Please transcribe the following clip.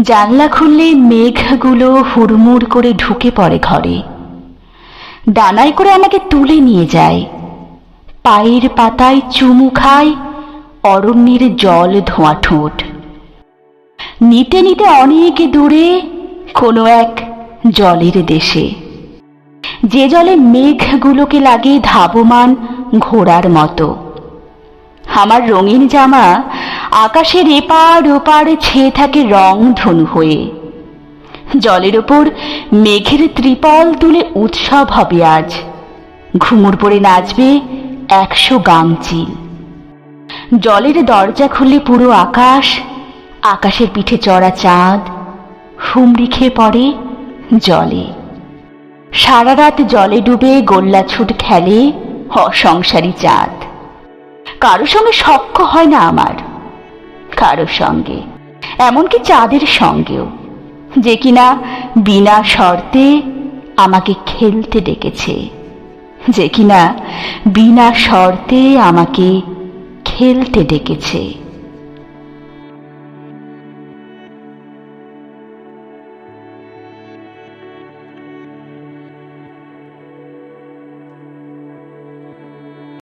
জানলা খুললে মেঘগুলো হুড়মুড় করে ঢুকে পড়ে ঘরে। ডানায় করে আমাকে তুলে নিয়ে যায়। পায়ের পাতায় চুমু খায়, অরণ্যের জল ধোঁয়া ঠোঁট। নিতে নিতে অনেক দূরে কোনো এক জলের দেশে। যে জলে মেঘগুলোকে লাগে ধাবমান ঘোড়ার মতো। আমার রঙিন জামা আকাশের এপার ওপার ছেয়ে থাকে রং ধনু হয়ে। জলের ওপর মেঘের ত্রিপল তুলে উৎসব হবে আজ। ঘুমুর পড়ে নাচবে একশো গাংচিল জলের দরজা খুললে পুরো আকাশ, আকাশের পিঠে চড়া চাঁদ, হুমড়ি খেয়ে পড়ে জলে। সারা রাত জলে ডুবে গোল্লা ছুট খেলে অসংসারী চাঁদ। কারও সঙ্গে সখ্য হয় না আমার। কারও সঙ্গে, এমনকি চাঁদের সঙ্গেও, যে কিনা বিনা শর্তে আমাকে খেলতে ডেকেছে, যে কিনা বিনা শর্তে আমাকে খেলতে ডেকেছে।